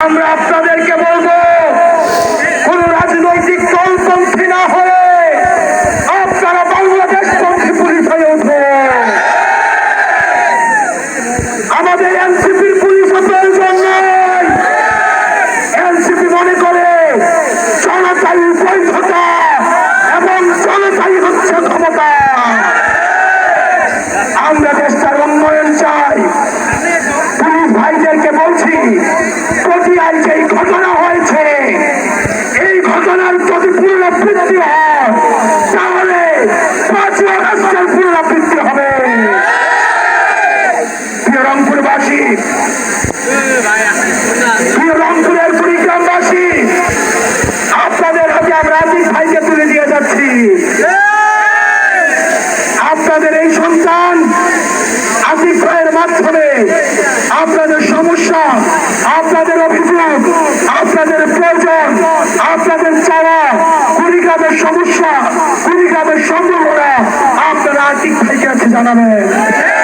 আমরা আপনাদেরকে বলব, কোন রাজনৈতিক দলপন্থী না হয়ে আপনারা বাংলাদেশ পন্থী পুলিশ হয়ে উঠবেন আমাদের ঘটনার যদি পুনরাবৃত্তি হয়, তাহলে পাঁচই আগস্টের পুনরাবৃত্তি হবে। রংপুরবাসী আমরা ভাইকে তুলে যাচ্ছি। আপনাদের এই সন্তান মাধ্যমে আপনাদের সমস্যা, আপনাদের অভিযোগ আপনাদের প্রয়োজন আপনাদের চাওয়া কুড়িগ্রামের কুড়িগ্রামের সম্ভাবনা আপনারা আর্থিক ভাইকে আছে জানাবেন।